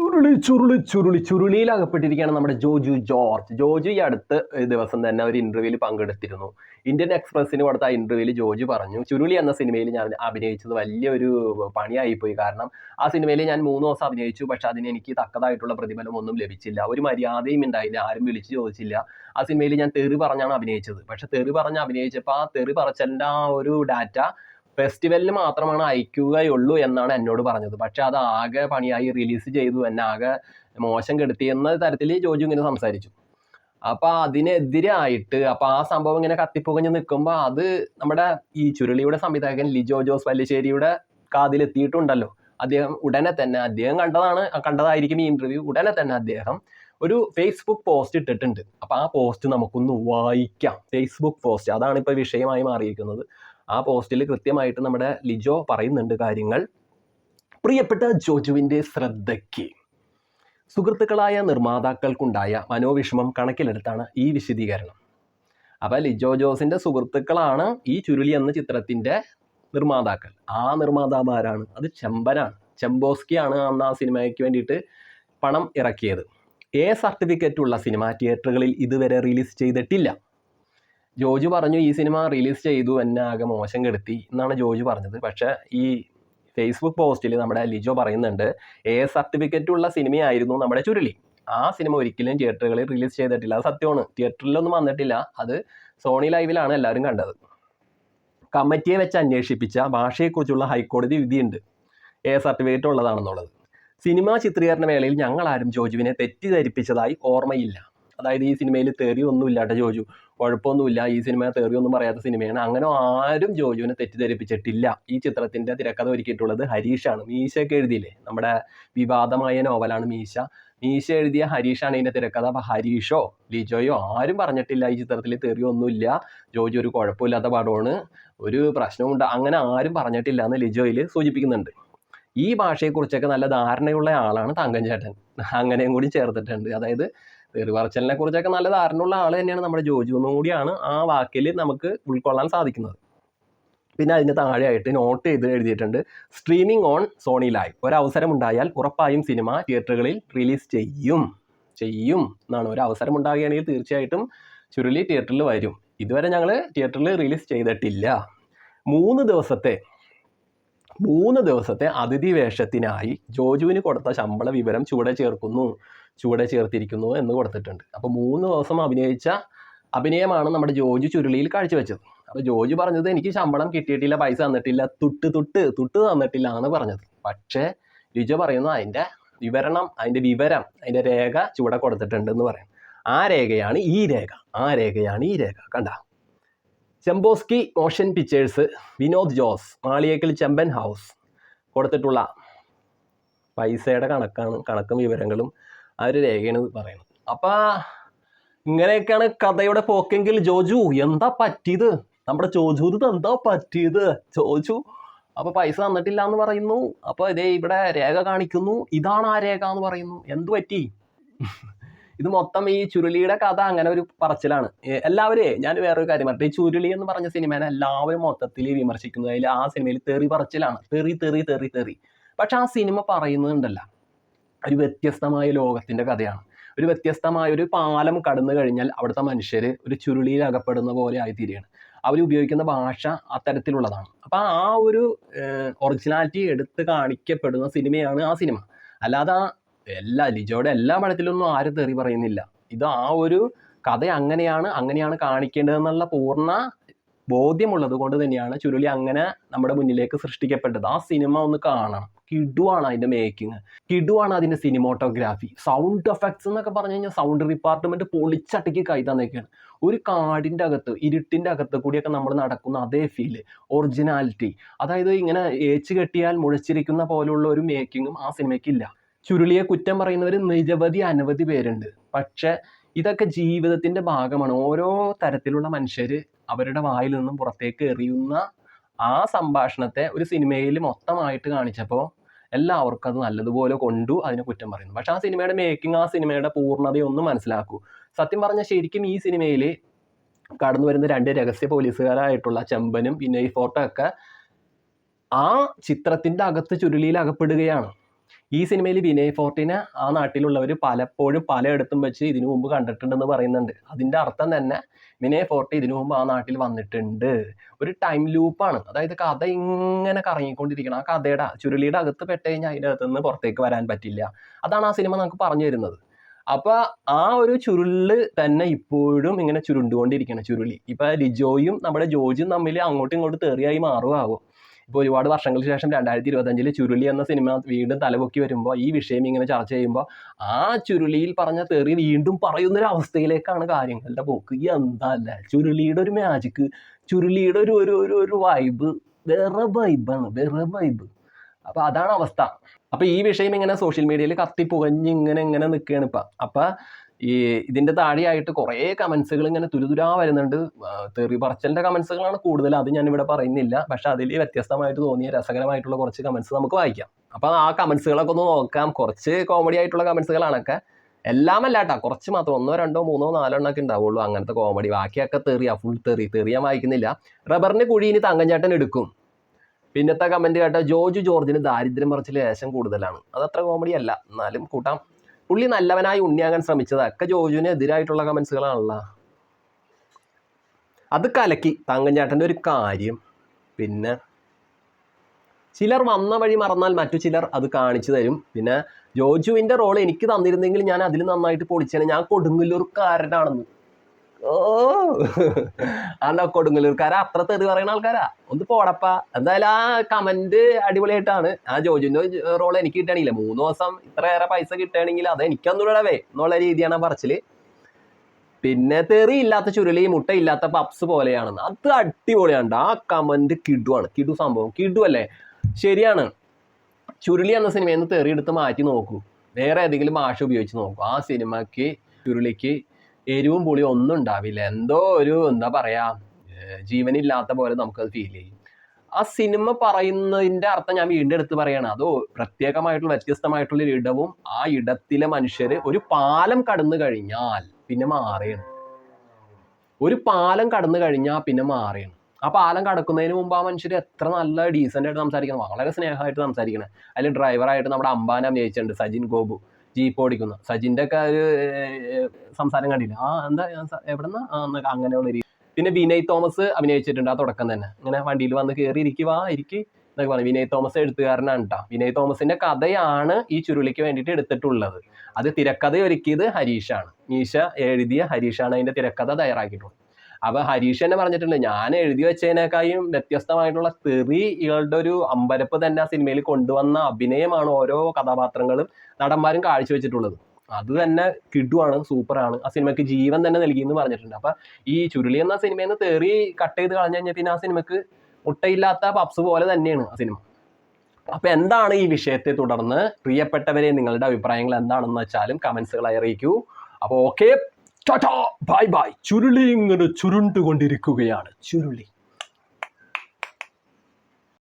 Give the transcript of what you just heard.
ചുരുളി ചുരുളി ചുരുളി ചുരുളിയിൽ അകപ്പെട്ടിരിക്കുകയാണ് നമ്മുടെ ജോജു ജോർജ്. ജോജു ഈ അടുത്ത ദിവസം തന്നെ ഒരു ഇന്റർവ്യൂവിൽ പങ്കെടുത്തിരുന്നു. ഇന്ത്യൻ എക്സ്പ്രസിന് കൊടുത്ത ആ ഇന്റർവ്യൂവിൽ ജോജു പറഞ്ഞു ചുരുളി എന്ന സിനിമയിൽ ഞാൻ അഭിനയിച്ചത് വലിയൊരു പണിയായിപ്പോയി. കാരണം ആ സിനിമയിൽ ഞാൻ മൂന്ന് ദിവസം അഭിനയിച്ചു. പക്ഷെ അതിന് എനിക്ക് തക്കതായിട്ടുള്ള പ്രതിഫലം ഒന്നും ലഭിച്ചില്ല. ഒരു മര്യാദയും ഉണ്ടായില്ല. ആരും വിളിച്ചു ചോദിച്ചില്ല. ആ സിനിമയിൽ ഞാൻ തെറി പറഞ്ഞാണ് അഭിനയിച്ചത്. പക്ഷെ തെറി പറഞ്ഞ് അഭിനയിച്ചപ്പോൾ ആ തെറി പറച്ചലിന്റെ ആ ഒരു ഡാറ്റ ഫെസ്റ്റിവലിന് മാത്രമാണ് അയക്കുകയുള്ളൂ എന്നാണ് എന്നോട് പറഞ്ഞത്. പക്ഷെ അത് ആകെ പണിയായി റിലീസ് ചെയ്തു എന്നെ ആകെ മോശം കെടുത്തി എന്ന തരത്തിൽ ജോജു ഇങ്ങനെ സംസാരിച്ചു. അപ്പൊ അതിനെതിരായിട്ട് അപ്പോൾ ആ സംഭവം ഇങ്ങനെ കത്തിപ്പുകഞ്ഞ് നിൽക്കുമ്പോൾ അത് നമ്മുടെ ഈ ചുരുളിയുടെ സംവിധായകൻ ലിജോ ജോസ് വല്ലശ്ശേരിയുടെ കാതിലെത്തിയിട്ടുണ്ടല്ലോ. അദ്ദേഹം ഉടനെ തന്നെ അദ്ദേഹം കണ്ടതാണ് കണ്ടതായിരിക്കും ഈ ഇന്റർവ്യൂ ഉടനെ തന്നെ അദ്ദേഹം ഒരു ഫേസ്ബുക്ക് പോസ്റ്റ് ഇട്ടിട്ടുണ്ട്. അപ്പോൾ ആ പോസ്റ്റ് നമുക്കൊന്ന് വായിക്കാം. ഫേസ്ബുക്ക് പോസ്റ്റ് അതാണ് ഇപ്പൊ വിഷയമായി മാറിയിരിക്കുന്നത്. ആ പോസ്റ്റിൽ കൃത്യമായിട്ട് നമ്മുടെ ലിജോ പറയുന്നുണ്ട് കാര്യങ്ങൾ. പ്രിയപ്പെട്ട ജോജുവിന്റെ ശ്രദ്ധയ്ക്ക്. സുഹൃത്തുക്കളായ നിർമ്മാതാക്കൾക്കുണ്ടായ മനോവിഷമം കണക്കിലെടുത്താണ് ഈ വിശദീകരണം. അപ്പോൾ ലിജോ ജോസിന്റെ സുഹൃത്തുക്കളാണ് ഈ ചുരുളി എന്ന ചിത്രത്തിന്റെ നിർമ്മാതാക്കൾ. ആ നിർമ്മാതാമാരാണ്. അത് ചെമ്പനാണ്. ചെമ്പോസ്കിയാണ് അന്ന് ആ സിനിമയ്ക്ക് വേണ്ടിയിട്ട് പണം ഇറക്കിയത്. എ സർട്ടിഫിക്കറ്റ് ഉള്ള സിനിമ തിയേറ്ററുകളിൽ ഇതുവരെ റിലീസ് ചെയ്തിട്ടില്ല. ജോജു പറഞ്ഞു ഈ സിനിമ റിലീസ് ചെയ്തു എന്നെ ആകെ മോശം കെടുത്തി എന്നാണ് ജോജു പറഞ്ഞത്. പക്ഷേ ഈ ഫേസ്ബുക്ക് പോസ്റ്റിൽ നമ്മുടെ ലിജോ പറയുന്നുണ്ട് എ സർട്ടിഫിക്കറ്റ് ഉള്ള സിനിമയായിരുന്നു നമ്മുടെ ചുരുളി. ആ സിനിമ ഒരിക്കലും തിയേറ്ററുകളിൽ റിലീസ് ചെയ്തിട്ടില്ല. അത് സത്യമാണ്. തിയേറ്ററിലൊന്നും വന്നിട്ടില്ല. അത് സോണി ലൈവിലാണ് എല്ലാവരും കണ്ടത്. കമ്മിറ്റിയെ വെച്ച് അന്വേഷിപ്പിച്ച ഭാഷയെക്കുറിച്ചുള്ള ഹൈക്കോടതി വിധിയുണ്ട്. എ സർട്ടിഫിക്കറ്റ് ഉള്ളതാണെന്നുള്ളത്. സിനിമാ ചിത്രീകരണ വേളയിൽ ഞങ്ങളാരും ജോജുവിനെ തെറ്റിദ്ധരിപ്പിച്ചതായി ഓർമ്മയില്ല. അതായത് ഈ സിനിമയിൽ തെറി ഒന്നുമില്ലാട്ടോ ജോജു. കുഴപ്പമൊന്നുമില്ല. ഈ സിനിമ തെറിയൊന്നും പറയാത്ത സിനിമയാണ്. അങ്ങനെ ആരും ജോജുവിനെ തെറ്റിദ്ധരിപ്പിച്ചിട്ടില്ല. ഈ ചിത്രത്തിന്റെ തിരക്കഥ ഒരുക്കിയിട്ടുള്ളത് ഹരീഷാണ്. മീശയൊക്കെ എഴുതിയില്ലേ? നമ്മുടെ വിവാദമായ നോവലാണ് മീശ. മീശ എഴുതിയ ഹരീഷാണ് ഇതിന്റെ തിരക്കഥ. അപ്പൊ ഹരീഷോ ലിജോയോ ആരും പറഞ്ഞിട്ടില്ല ഈ ചിത്രത്തിൽ തെറിയൊന്നുമില്ല ജോജു ഒരു കുഴപ്പമില്ലാത്ത പടമാണ്. ഒരു പ്രശ്നമുണ്ട് അങ്ങനെ ആരും പറഞ്ഞിട്ടില്ല എന്ന് ലിജോയിൽ സൂചിപ്പിക്കുന്നുണ്ട്. ഈ ഭാഷയെക്കുറിച്ചൊക്കെ നല്ല ധാരണയുള്ള ആളാണ് തങ്കൻ ചേട്ടൻ. അങ്ങനെയും കൂടി ചേർത്തിട്ടുണ്ട്. അതായത് തെറി കുറിച്ചൊക്കെ നല്ല ധാരണയുള്ള ആൾ തന്നെയാണ് നമ്മുടെ ജോജു എന്നും കൂടിയാണ് ആ വാക്കിൽ നമുക്ക് ഉൾക്കൊള്ളാൻ സാധിക്കുന്നത്. പിന്നെ അതിന് താഴെയായിട്ട് നോട്ട് ചെയ്ത് എഴുതിയിട്ടുണ്ട് സ്ട്രീമിംഗ് ഓൺ സോണി ലൈവ് ഒരവസരം ഉണ്ടായാൽ ഉറപ്പായും സിനിമ തിയേറ്ററുകളിൽ റിലീസ് ചെയ്യും. ചെയ്യും എന്നാണ്. ഒരു അവസരം ഉണ്ടാകുകയാണെങ്കിൽ തീർച്ചയായിട്ടും ചുരുളി തിയേറ്ററിൽ വരും. ഇതുവരെ ഞങ്ങൾ തിയേറ്ററിൽ റിലീസ് ചെയ്തിട്ടില്ല. മൂന്ന് ദിവസത്തെ മൂന്ന് ദിവസത്തെ അതിഥി വേഷത്തിനായി ജോജുവിന് കൊടുത്ത ശമ്പള വിവരം ചുവടെ ചേർക്കുന്നു ചുവടെ ചേർത്തിരിക്കുന്നു എന്ന് കൊടുത്തിട്ടുണ്ട്. അപ്പോൾ മൂന്ന് ദിവസം അഭിനയിച്ച അഭിനയമാണ് നമ്മുടെ ജോജു ചുരുളിയിൽ കാഴ്ചവെച്ചത്. അപ്പോൾ ജോജു പറഞ്ഞത് എനിക്ക് ശമ്പളം കിട്ടിയിട്ടില്ല പൈസ തന്നിട്ടില്ല തുട്ട് തുട്ട് തുട്ട് തന്നിട്ടില്ല എന്നാണ് പറഞ്ഞത്. പക്ഷേ ലിജോ പറയുന്നു അതിന്റെ വിവരണം അതിന്റെ വിവരം അതിന്റെ രേഖ ചുവടെ കൊടുത്തിട്ടുണ്ട് എന്ന് പറയും. ആ രേഖയാണ് ഈ രേഖ. ആ രേഖയാണ് ഈ രേഖ. കണ്ട? Chemposky motion pictures Vinod Jose Maliyekkal Chemban house കൊടുത്തിട്ടുള്ള പൈസയുടെ കണക്കാണ് കണക്കും വിവരങ്ങളും ആ ഒരു രേഖയാണ് പറയുന്നത്. അപ്പം ഇങ്ങനെയൊക്കെയാണ് കഥയുടെ പോക്കെങ്കിൽ ജോജു എന്താ പറ്റിയത്? നമ്മുടെ ജോജു ഇത് എന്താ പറ്റിയത്? ജോജു അപ്പോൾ പൈസ തന്നിട്ടില്ല എന്ന് പറയുന്നു. അപ്പോൾ ഇതേ ഇവിടെ രേഖ കാണിക്കുന്നു. ഇതാണ് ആ രേഖ എന്ന് പറയുന്നു. എന്ത് പറ്റി? ഇത് മൊത്തം ഈ ചുരുളിയുടെ കഥ അങ്ങനെ ഒരു പറച്ചിലാണ്. എല്ലാവരെയും എല്ലാവരും ഞാൻ വേറൊരു കാര്യം പറഞ്ഞു ഈ ചുരുളി എന്ന് പറഞ്ഞ സിനിമേനെ എല്ലാവരും മൊത്തത്തിൽ വിമർശിക്കുന്നത്. അതിൽ ആ സിനിമയിൽ തെറി പറച്ചിലാണ്. തെറി തെറി തെറി തെറി. പക്ഷെ ആ സിനിമ പറയുന്നുണ്ടല്ല ഒരു വ്യത്യസ്തമായ ലോകത്തിന്റെ കഥയാണ്. ഒരു വ്യത്യസ്തമായ ഒരു പാലം കടന്നു കഴിഞ്ഞാൽ അവിടുത്തെ മനുഷ്യർ ഒരു ചുരുളിയിൽ അകപ്പെടുന്ന പോലെ ആയിത്തീരുകയാണ്. അവർ ഉപയോഗിക്കുന്ന ഭാഷ അത്തരത്തിലുള്ളതാണ്. അപ്പം ആ ഒരു ഒറിജിനാലിറ്റി എടുത്ത് കാണിക്കപ്പെടുന്ന സിനിമയാണ് ആ സിനിമ. അല്ലാതെ ആ എല്ലാ ലിജോയുടെ എല്ലാ പടത്തിലൊന്നും ആരും തെറി പറയുന്നില്ല. ഇത് ആ ഒരു കഥ അങ്ങനെയാണ് അങ്ങനെയാണ് കാണിക്കേണ്ടതെന്നുള്ള പൂർണ ബോധ്യമുള്ളത് കൊണ്ട് തന്നെയാണ് ചുരുളി അങ്ങനെ നമ്മുടെ മുന്നിലേക്ക് സൃഷ്ടിക്കപ്പെട്ടത്. ആ സിനിമ ഒന്ന് കാണണം. കിടുവാണ് അതിന്റെ മേക്കിങ് കിടുവാണ് അതിന്റെ സിനിമോട്ടോഗ്രാഫി സൗണ്ട് എഫക്ട്സ് എന്നൊക്കെ പറഞ്ഞു കഴിഞ്ഞാൽ സൗണ്ട് ഡിപ്പാർട്ട്മെന്റ് പൊളിച്ചട്ടിക്ക് കൈ തന്നേക്കാണ്. ഒരു കാടിന്റെ അകത്ത് ഇരുട്ടിന്റെ അകത്ത് കൂടിയൊക്കെ നമ്മൾ നടക്കുന്ന അതേ ഫീൽ ഒറിജിനാലിറ്റി അതായത് ഇങ്ങനെ ഏച്ച് കെട്ടിയാൽ മുഴച്ചിരിക്കുന്ന പോലുള്ള ഒരു മേക്കിങ്ങും ആ സിനിമയ്ക്ക് ഇല്ല ചുരുളിയെ കുറ്റം പറയുന്നവർ നിരവധി അനവധി പേരുണ്ട്. പക്ഷെ ഇതൊക്കെ ജീവിതത്തിന്റെ ഭാഗമാണ്. ഓരോ തരത്തിലുള്ള മനുഷ്യർ അവരുടെ വായിൽ നിന്നും പുറത്തേക്ക് എറിയുന്ന ആ സംഭാഷണത്തെ ഒരു സിനിമയിൽ മൊത്തമായിട്ട് കാണിച്ചപ്പോൾ എല്ലാവർക്കും അത് നല്ലതുപോലെ കൊണ്ടു അതിനെ കുറ്റം പറയുന്നു. പക്ഷെ ആ സിനിമയുടെ മേക്കിംഗ് ആ സിനിമയുടെ പൂർണതയൊന്നും മനസ്സിലാക്കൂ. സത്യം പറഞ്ഞാൽ ശരിക്കും ഈ സിനിമയിൽ കടന്നു വരുന്ന രണ്ട് രഹസ്യ പോലീസുകാരായിട്ടുള്ള ചെമ്പനും പിന്നെ ഈ ഫോട്ടോ ഒക്കെ ആ ചിത്രത്തിന്റെ അകത്ത് ചുരുളിയിൽ അകപ്പെടുകയാണ്. ഈ സിനിമയിൽ വിനയ് ഫോർട്ടിനെ ആ നാട്ടിലുള്ളവർ പലപ്പോഴും പലയിടത്തും വെച്ച് ഇതിനു മുമ്പ് കണ്ടിട്ടുണ്ടെന്ന് പറയുന്നുണ്ട്. അതിന്റെ അർത്ഥം തന്നെ വിനയ് ഫോർട്ടി ഇതിനു മുമ്പ് ആ നാട്ടിൽ വന്നിട്ടുണ്ട്. ഒരു ടൈം ലൂപ്പാണ്. അതായത് കഥ ഇങ്ങനെ കറങ്ങിക്കൊണ്ടിരിക്കണം. ആ കഥയുടെ ചുരുളിയുടെ അകത്ത് പെട്ട് കഴിഞ്ഞാൽ അതിന്റെ അകത്ത് നിന്ന് പുറത്തേക്ക് വരാൻ പറ്റില്ല. അതാണ് ആ സിനിമ നമുക്ക് പറഞ്ഞു തരുന്നത്. അപ്പോൾ ആ ഒരു ചുരുൾ തന്നെ ഇപ്പോഴും ഇങ്ങനെ ചുരുണ്ടുകൊണ്ടിരിക്കണം. ചുരുളി. ഇപ്പോൾ ലിജോയും നമ്മുടെ ജോജും തമ്മിൽ അങ്ങോട്ടും ഇങ്ങോട്ടും തെറിയായി മാറുമാകും ഇപ്പോൾ ഒരുപാട് വർഷങ്ങൾക്ക് ശേഷം രണ്ടായിരത്തി ഇരുപത്തഞ്ചിൽ ചുരുളി എന്ന സിനിമ വീണ്ടും തലപൊക്കി വരുമ്പോൾ ഈ വിഷയം ഇങ്ങനെ ചർച്ച ചെയ്യുമ്പോൾ ആ ചുരുളിയിൽ പറഞ്ഞ തെറി വീണ്ടും പറയുന്നൊരു അവസ്ഥയിലേക്കാണ് കാര്യങ്ങളുടെ പോക്ക്. ഈ എന്താ അല്ലേ? ചുരുളിയുടെ ഒരു മാജിക്ക് ചുരുളിയുടെ ഒരു ഒരു ഒരു ഒരു വൈബ് വേറെ വൈബാണ് വേറെ വൈബ് അപ്പൊ അതാണ് അവസ്ഥ. അപ്പൊ ഈ വിഷയം ഇങ്ങനെ സോഷ്യൽ മീഡിയയിൽ കത്തി പുകഞ്ഞ് ഇങ്ങനെ ഇങ്ങനെ നിൽക്കുകയാണ് ഇപ്പൊ. അപ്പൊ ഈ ഇതിന്റെ താഴെയായിട്ട് കുറേ കമന്റ്സുകൾ ഇങ്ങനെ തുരുതുരാ വരുന്നുണ്ട്. തെറി പറച്ചലിന്റെ കമന്റ്സുകളാണ് കൂടുതൽ. അത് ഞാൻ ഇവിടെ പറയുന്നില്ല. പക്ഷെ അതിൽ വ്യത്യസ്തമായിട്ട് തോന്നിയ രസകരമായിട്ടുള്ള കുറച്ച് കമന്റ്സ് നമുക്ക് വായിക്കാം. അപ്പൊ ആ കമന്റ്സുകളൊക്കെ ഒന്ന് നോക്കാം. കുറച്ച് കോമഡി ആയിട്ടുള്ള കമന്റ്സുകളാണൊക്കെ എല്ലാം അല്ല കേട്ടോ കുറച്ച് മാത്രം. ഒന്നോ രണ്ടോ മൂന്നോ നാലോ എണ്ണൊക്കെ ഉണ്ടാവുള്ളൂ അങ്ങനത്തെ കോമഡി ബാക്കിയൊക്കെ തെറിയാ. ഫുൾ തെറി. തെറിയാൻ വായിക്കുന്നില്ല. റബ്ബറിന് കുഴി ഇനി തങ്കഞ്ചേട്ടൻ എടുക്കും. പിന്നത്തെ കമന്റ് കേട്ടോ. ജോർജ് ജോർജിന് ദാരിദ്ര്യം കുറച്ച് ലേശം കൂടുതലാണ്. അത് അത്ര കോമഡി അല്ല. എന്നാലും കൂട്ടാം. പുള്ളി നല്ലവനായി ഉണ്ണിയാകാൻ ശ്രമിച്ചത്. ഒക്കെ ജോജുവിന് എതിരായിട്ടുള്ള കമൻസുകളാണല്ലോ അത് കലക്കി തങ്കഞ്ചേട്ടന്റെ ഒരു കാര്യം. പിന്നെ ചിലർ വന്ന വഴി മറന്നാൽ മറ്റു ചിലർ അത് കാണിച്ചു തരും. പിന്നെ ജോജുവിന്റെ റോൾ എനിക്ക് തന്നിരുന്നെങ്കിൽ ഞാൻ അതിൽ നന്നായിട്ട് പൊളിച്ചേനെ. ഞാൻ കൊടുങ്ങല്ലൂർക്കാരനാണെന്ന്. ഓ. അല്ല കൊടുങ്ങല്ലൂർക്കാരാ? അത്ര തെറി പറയുന്ന ആൾക്കാരാ? ഒന്ന് പോടപ്പാ. എന്തായാലും ആ കമന്റ് അടിപൊളിയായിട്ടാണ്. ആ ജോജുവിന്റെ റോൾ എനിക്ക് കിട്ടണില്ല. മൂന്ന് ദിവസം ഇത്രയേറെ പൈസ കിട്ടുകയാണെങ്കിൽ അത് എനിക്കൊന്നുകൂടെ എന്നുള്ള രീതിയാണ് പറച്ചിൽ. പിന്നെ തെറി ഇല്ലാത്ത ചുരുളി മുട്ട ഇല്ലാത്ത പപ്സ് പോലെയാണ് അത് അടിപൊളിയാണ് ആ കമന്റ് കിടുവാണ്. കിടു സംഭവം. കിടു അല്ലേ? ശരിയാണ്. ചുരുളി എന്ന സിനിമയിൽ നിന്ന് തെറി എടുത്ത് മാറ്റി നോക്കൂ. വേറെ ഏതെങ്കിലും ഭാഷ ഉപയോഗിച്ച് നോക്കൂ. ആ സിനിമയ്ക്ക് ചുരുളിക്ക് എരിവും പുളിയും ഒന്നും ഉണ്ടാവില്ല. എന്തോ ഒരു എന്താ പറയാ ജീവനില്ലാത്ത പോലെ നമുക്കത് ഫീൽ ചെയ്യും. ആ സിനിമ പറയുന്നതിന്റെ അർത്ഥം ഞാൻ വീണ്ടും എടുത്ത് പറയാണ്. അതോ പ്രത്യേകമായിട്ടുള്ള വ്യത്യസ്തമായിട്ടുള്ള ഒരു ഇടവും ആ ഇടത്തിലെ മനുഷ്യർ ഒരു പാലം കടന്നു കഴിഞ്ഞാൽ പിന്നെ മാറിയാണ് ഒരു പാലം കടന്നു കഴിഞ്ഞാൽ പിന്നെ മാറിയാണ് ആ പാലം കടക്കുന്നതിന് മുമ്പ് ആ മനുഷ്യർ എത്ര നല്ല ഡീസന്റ് ആയിട്ട് സംസാരിക്കണം. വളരെ സ്നേഹമായിട്ട് സംസാരിക്കണം. അതിൽ ഡ്രൈവറായിട്ട് നമ്മുടെ അമ്പാൻ അഭിനയിച്ചിട്ടുണ്ട് സജിൻ ഗോപു. ജീപ്പ് ഓടിക്കുന്ന. സജിന്റെ ഒക്കെ ഒരു സംസാരം കണ്ടില്ല? ആ എന്താ എവിടെന്നാ? അങ്ങനെയുള്ള രീതി. പിന്നെ വിനയ് തോമസ് അഭിനയിച്ചിട്ടുണ്ട് ആ തുടക്കം തന്നെ. ഇങ്ങനെ വണ്ടിയിൽ വന്ന് കയറി ഇരിക്കുക ഇരിക്കി എന്നൊക്കെ പറഞ്ഞു. വിനയ് തോമസ് എഴുത്തുകാരനാണ് കേട്ടോ വിനയ് തോമസിന്റെ കഥയാണ് ഈ ചുരുളിക്ക് വേണ്ടിയിട്ട് എടുത്തിട്ടുള്ളത്. അത് തിരക്കഥ ഒരുക്കിയത് ഹരീഷാണ്. മീശ എഴുതിയ ഹരീഷാണ് അതിന്റെ തിരക്കഥ തയ്യാറാക്കിയിട്ടുള്ളത്. അപ്പൊ ഹരീഷ് തന്നെ പറഞ്ഞിട്ടുണ്ട് ഞാൻ എഴുതി വെച്ചതിനേക്കാളും വ്യത്യസ്തമായിട്ടുള്ള തെറി ഇയാളുടെ ഒരു അമ്പരപ്പ് തന്നെ ആ സിനിമയിൽ കൊണ്ടുവന്ന അഭിനയമാണ് ഓരോ കഥാപാത്രങ്ങളും നടന്മാരും കാഴ്ചവെച്ചിട്ടുള്ളത്. അത് തന്നെ കിടുവാണ് സൂപ്പറാണ്. ആ സിനിമയ്ക്ക് ജീവൻ തന്നെ നൽകി എന്ന് പറഞ്ഞിട്ടുണ്ട്. അപ്പൊ ഈ ചുരുളി എന്ന സിനിമയിൽ നിന്ന് തെറി കട്ട് ചെയ്ത് കളഞ്ഞു കഴിഞ്ഞാൽ പിന്നെ ആ സിനിമക്ക് മുട്ടയില്ലാത്ത പപ്സ് പോലെ തന്നെയാണ് ആ സിനിമ. അപ്പൊ എന്താണ് ഈ വിഷയത്തെ തുടർന്ന്? പ്രിയപ്പെട്ടവരെ നിങ്ങളുടെ അഭിപ്രായങ്ങൾ എന്താണെന്ന് വെച്ചാലും കമന്റ്സുകളായി അറിയിക്കൂ. അപ്പോൾ ഓക്കെ ബൈ ബൈ. ചുരുളി ഇങ്ങനെ ചുരുണ്ടുകൊണ്ടിരിക്കുകയാണ്. ചുരുളി.